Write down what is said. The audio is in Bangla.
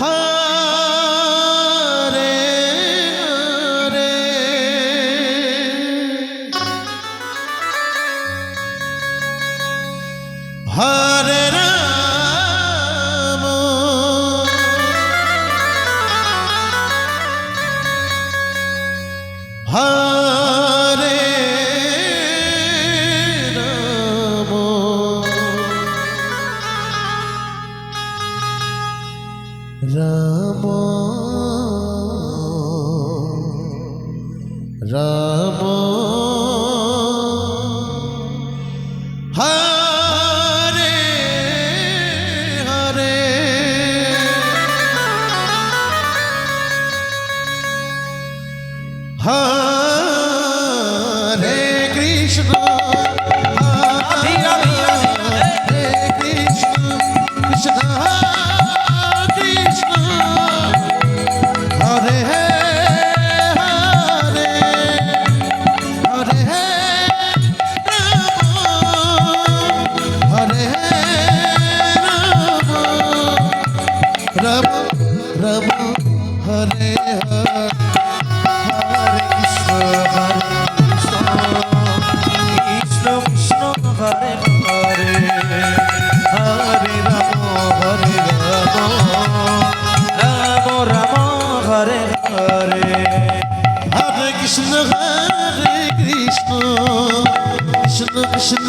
হরে। হরে রাম। হরে রাম রাম। রাম রাম হরে হরে হরে কৃষ্ণ কৃষ্ণ